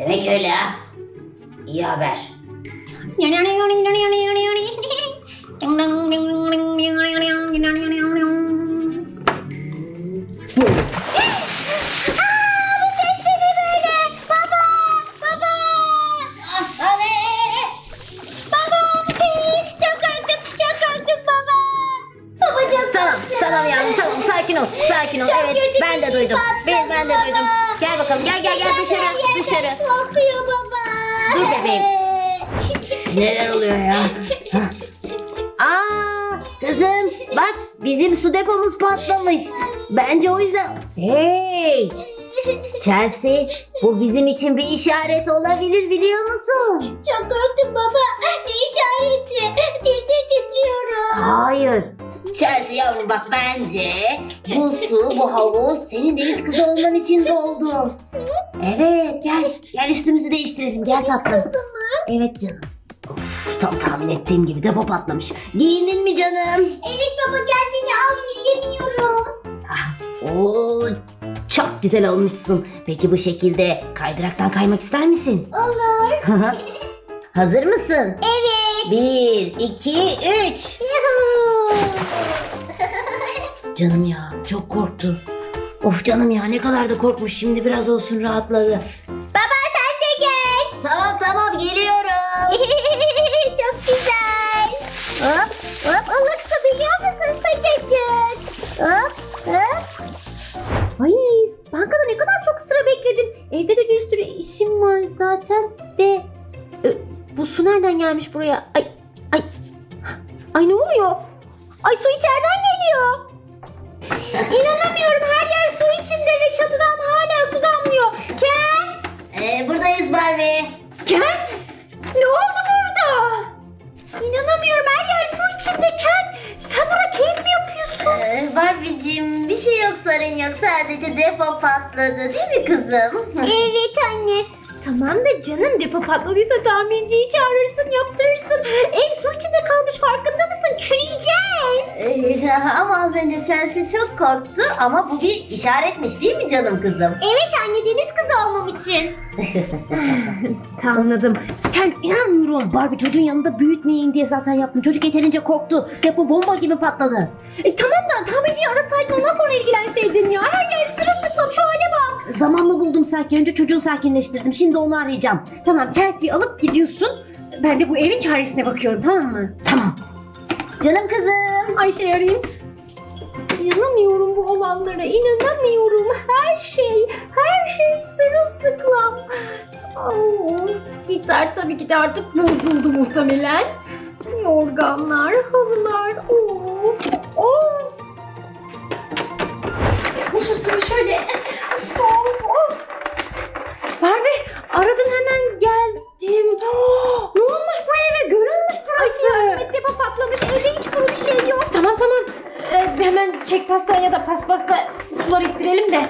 Demek öyle ha. İyi haber. Neler oluyor ya? Aa, kızım bak bizim su depomuz patlamış. Bence o yüzden... Hey! Chelsea, bu bizim için bir işaret olabilir biliyor musun? Çok korktum baba. Ne işareti? Tir tir titriyorum. Hayır. Chelsea yavrum bak bence bu su, bu havuz senin deniz kızı olman için doldu. Evet gel, gel üstümüzü değiştirelim. Gel tatlım. Evet canım. Of, tam tahmin ettiğim gibi depo patlamış. Giyindin mi canım? Evet baba gel beni al yürüyemiyorum. Oo, çok güzel olmuşsun. Peki bu şekilde kaydıraktan kaymak ister misin? Olur. Hazır mısın? Evet. Bir, iki, üç. Canım ya çok korktu. Of canım ya ne kadar da korkmuş. Şimdi biraz olsun rahatladı. Hop hop ılık su biliyor musun sıcacık. Hop hop. Ay bankada ne kadar çok sıra bekledim. Evde de bir sürü işim var zaten de. Bu su nereden gelmiş buraya? Ay ay. Ay ne oluyor? Ay su içeriden değil patladıysa tamirciyi çağırırsın yaptırırsın. Ev su içinde kalmış farkında mısın? Çürüyeceğiz. Ee, ama az önce Chelsea çok korktu ama bu bir işaretmiş değil mi canım kızım? Evet anne deniz kızı olmam için. Tamam anladım. Ken inanmıyorum. Barbie çocuğun yanında büyütmeyin diye zaten yaptım. Çocuk yeterince korktu. Depo bomba gibi patladı. E, tamam da tamirciyi arasaydın ondan sonra ilgilenseydin ya. Her yer sırılsıklam şu hale bak. Zaman mı buldum sanki? Önce çocuğu sakinleştirdim. Şimdi onu arayacağım. Tamam Chelsea'yi alıp gidiyorsun. Ben de bu evin çaresine bakıyorum tamam mı? Tamam. Canım kızım. Ayşe arayayım. İnanamıyorum bu olanlara. inanamıyorum. Her şey, her şey sırılsıklam. Oh, gitar tabii ki de artık bozuldu muhtemelen. Yorganlar, halılar. Of, of. Şu suyu şöyle. Of, of. Barbie aradın hemen geldim. Ne olmuş bu eve? Görülmüş burası. Ay, depo patlamış. Evde hiç kuru bir şey yok. Tamam tamam. Ee, hemen çek pasta ya da paspasla suları ittirelim de.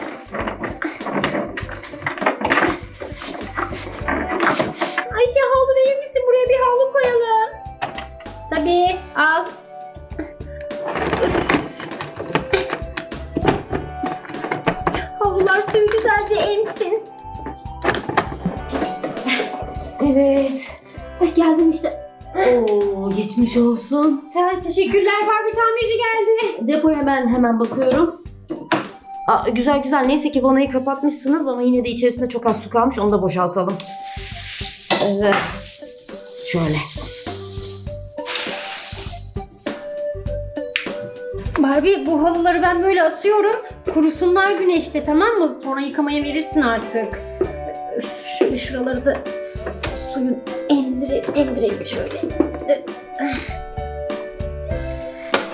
Evet. Eh, Geldim işte. Oo, geçmiş olsun. Ter, teşekkürler var bir tamirci geldi. Depoya ben hemen bakıyorum. Aa, güzel güzel. Neyse ki vanayı kapatmışsınız ama yine de içerisinde çok az su kalmış. Onu da boşaltalım. Evet. Şöyle. Barbie bu halıları ben böyle asıyorum. Kurusunlar güneşte tamam mı? Sonra yıkamaya verirsin artık. Şöyle şuraları da suyun emzire, emdirelim şöyle.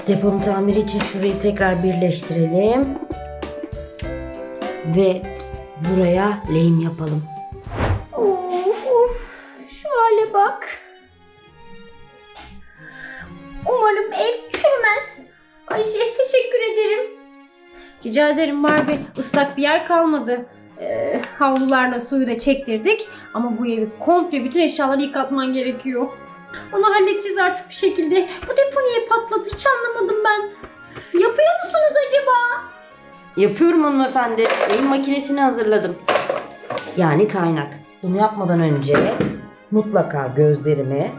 Deponun tamiri için şurayı tekrar birleştirelim. Ve buraya lehim yapalım. Of of şu hale bak. Umarım ev çürümez. Ayşe teşekkür ederim. Rica ederim Barbie. Islak bir yer kalmadı. Ee, havlularla suyu da çektirdik. Ama bu evi komple bütün eşyaları yıkatman gerekiyor. Onu halledeceğiz artık bir şekilde. Bu depo niye patladı hiç anlamadım ben. Yapıyor musunuz acaba? Yapıyorum hanımefendi. Lehim makinesini hazırladım. Yani kaynak. bunu yapmadan önce mutlaka gözlerimi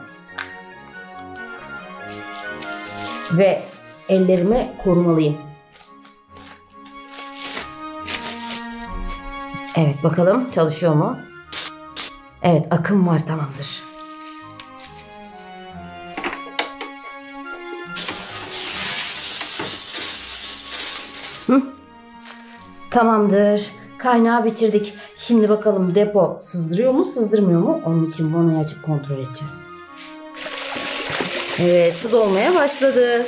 ve ellerimi korumalıyım. Evet bakalım çalışıyor mu? Evet akım var tamamdır. Hı? Tamamdır. Kaynağı bitirdik. Şimdi bakalım depo sızdırıyor mu sızdırmıyor mu? Onun için vanayı açıp kontrol edeceğiz. Evet su dolmaya başladı.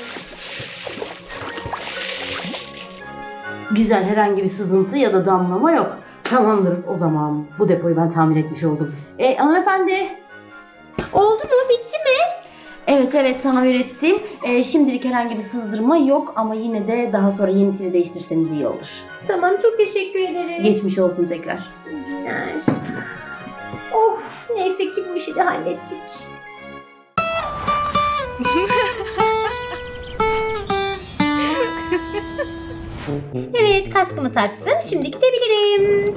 Güzel herhangi bir sızıntı ya da damlama yok. Tamamdır o zaman bu depoyu ben tamir etmiş oldum. E hanımefendi. Oldu mu? Bitti mi? Evet evet tamir ettim. E, şimdilik herhangi bir sızdırma yok ama yine de daha sonra yenisini değiştirseniz iyi olur. Tamam çok teşekkür ederim. Geçmiş olsun tekrar. İyi günler. Of neyse ki bu işi de hallettik. kaskımı taktım. Şimdi gidebilirim.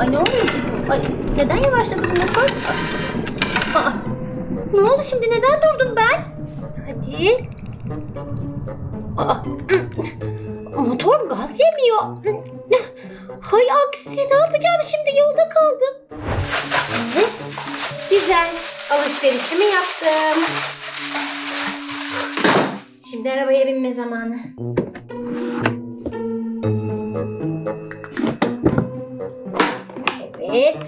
Ay ne oluyor ki? Ay neden yavaşladı bu motor? Aa, ne oldu şimdi? Neden durdum ben? Hadi. Aa, motor gaz yemiyor. Hay aksi ne yapacağım şimdi? Yolda kaldım. Güzel. Alışverişimi yaptım. Şimdi arabaya binme zamanı. Evet.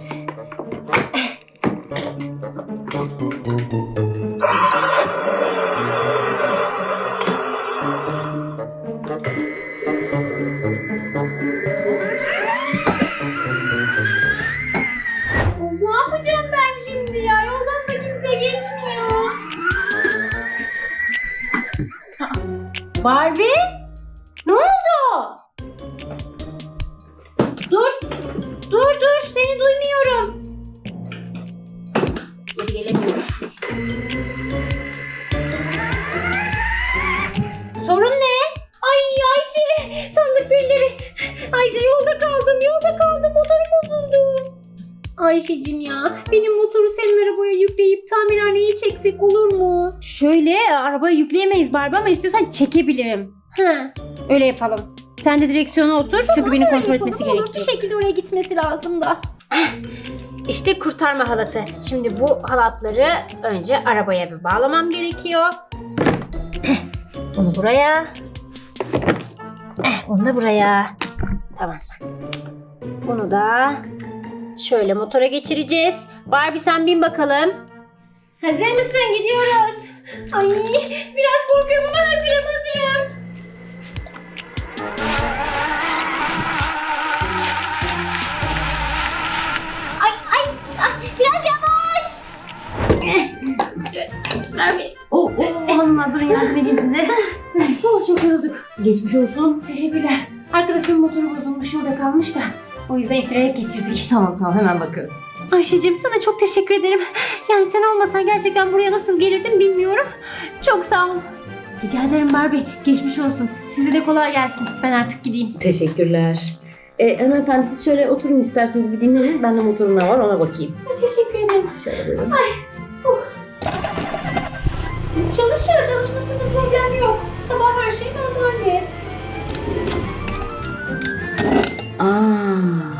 Barbie? Şöyle arabaya yükleyemeyiz Barbie ama istiyorsan çekebilirim. He öyle yapalım. Sen de direksiyona otur çünkü beni kontrol etmesi gerekecek. Bir şekilde oraya gitmesi lazım da. İşte kurtarma halatı. Şimdi bu halatları önce arabaya bir bağlamam gerekiyor. Bunu buraya. Onu da buraya. Tamam. Bunu da şöyle motora geçireceğiz. Barbie sen bin bakalım. Hazır mısın? Gidiyoruz. Ay biraz korkuyorum ama hazırım hazırım. Ay ay ah, biraz yavaş. Ver bir. O, o hanımlar durun yardım edeyim size. Oh, çok yorulduk. Geçmiş olsun. Teşekkürler. Arkadaşımın motoru bozulmuş yolda kalmış da. O yüzden itirerek getirdik. Tamam tamam hemen bakıyorum. Ayşe'cim sana çok teşekkür ederim. Yani sen olmasan gerçekten buraya nasıl gelirdim bilmiyorum. Çok sağ ol. Rica ederim Barbie. Geçmiş olsun. Size de kolay gelsin. Ben artık gideyim. Teşekkürler. E, hanımefendi siz şöyle oturun isterseniz bir dinlenin. Ben de motorun ne var ona bakayım. Teşekkür ederim. Şöyle buyurun. Çalışıyor. Çalışmasında problem yok. Sabah her şey normaldi. Aa,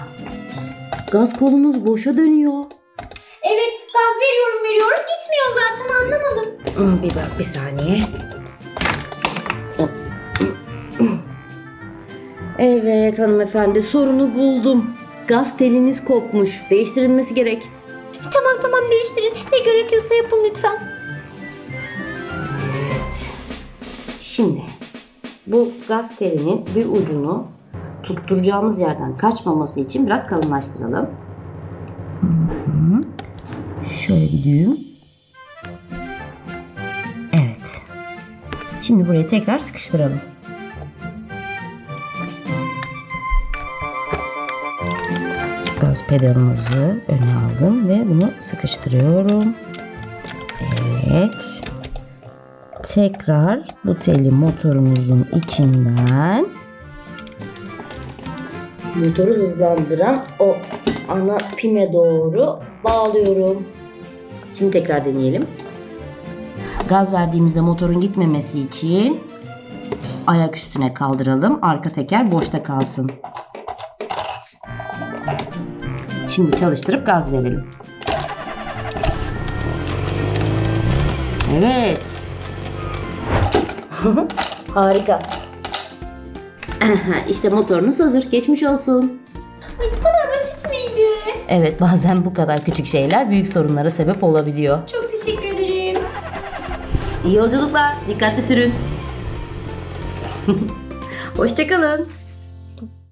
gaz kolumuz boşa dönüyor. Evet gaz veriyorum veriyorum. Gitmiyor zaten anlamadım. Hmm, Bir bak bir saniye. Evet hanımefendi sorunu buldum. Gaz teliniz kopmuş. Değiştirilmesi gerek. Tamam tamam değiştirin. Ne gerekiyorsa yapın lütfen. Evet. Şimdi bu gaz telinin bir ucunu tutturacağımız yerden kaçmaması için biraz kalınlaştıralım. Şöyle bir düğüm. Evet. Şimdi burayı tekrar sıkıştıralım. Gaz pedalımızı öne aldım ve bunu sıkıştırıyorum. Evet. Tekrar bu teli motorumuzun içinden motoru hızlandıran o ana pime doğru bağlıyorum. Şimdi tekrar deneyelim. Gaz verdiğimizde motorun gitmemesi için ayak üstüne kaldıralım. Arka teker boşta kalsın. Şimdi çalıştırıp gaz verelim. Evet. Harika. Aha, işte motorunuz hazır. Geçmiş olsun. Ay bu kadar basit miydi? Evet bazen bu kadar küçük şeyler büyük sorunlara sebep olabiliyor. Çok teşekkür ederim. İyi yolculuklar. Dikkatli sürün. Hoşçakalın.